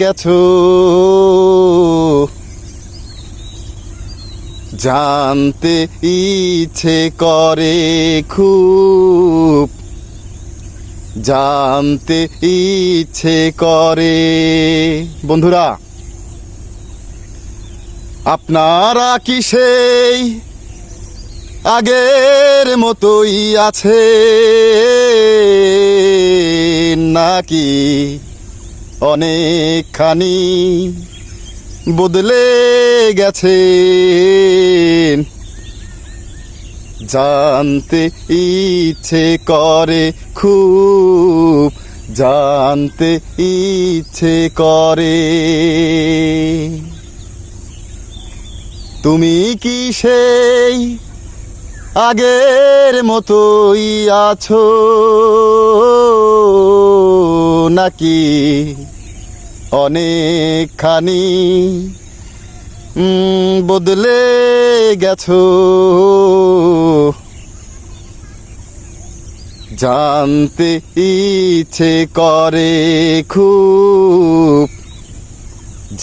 গেছো। জানতে ইচ্ছে করে খুব। জানতে ইচ্ছে করে। বন্ধুরা, আপনারা কি সেই আগের মতোই আছে নাকি? অনেকখানি বদলে গেছে জানতে ইচ্ছে করে খুব, জানতে ইচ্ছে করে। তুমি কি সেই আগের মতোই আছো নাকি অনেকখানি বদলে গেছো। জানতে ইচ্ছে করে খুব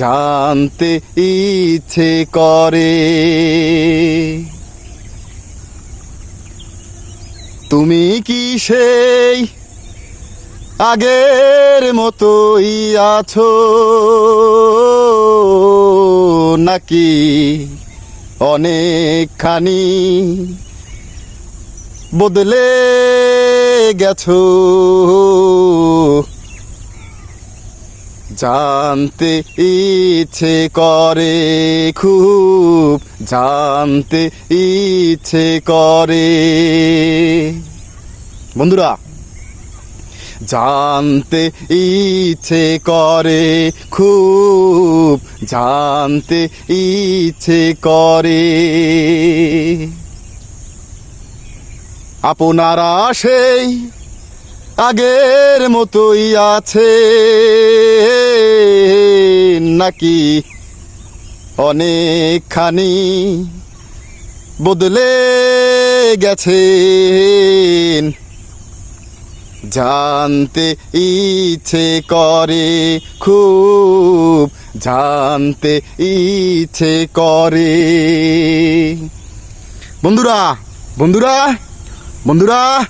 জানতে ইচ্ছে করে। তুমি কি সেই আগের মতোই আছো নাকি অনেকখানি বদলে গেছো? জানতে ইচ্ছে করে, খুব জানতে ইচ্ছে করে। বন্ধুরা জানতে ইচ্ছে করে, খুব জানতে ইচ্ছে করে। আপনারা সেই আগের মতোই আছে নাকি অনেকখানি বদলে গেছেন? জানতে ইচ্ছে করে, খুব জানতে ইচ্ছে করে। বন্ধুরা বন্ধুরা বন্ধুরা,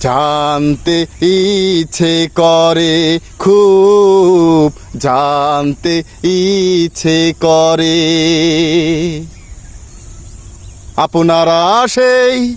জানতে ইচ্ছে করে, খুব জানতে ইচ্ছে করে। আপনারা সেই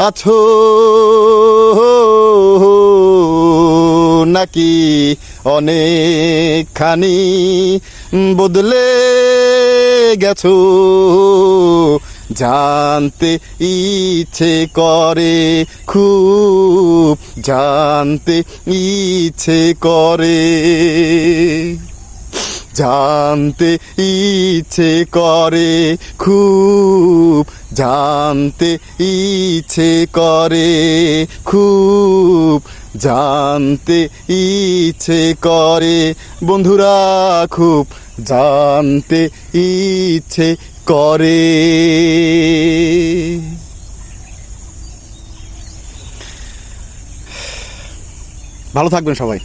আছো নাকি অনেকখানি বদলে গেছো? জানতে ইচ্ছে করে খুব জানতে ইচ্ছে করে। জানতে ইচ্ছে করে, খুব জানতে ইচ্ছে করে, খুব জানতে ইচ্ছে করে। বন্ধুরা, খুব জানতে ইচ্ছে করে। ভালো থাকবেন সবাই।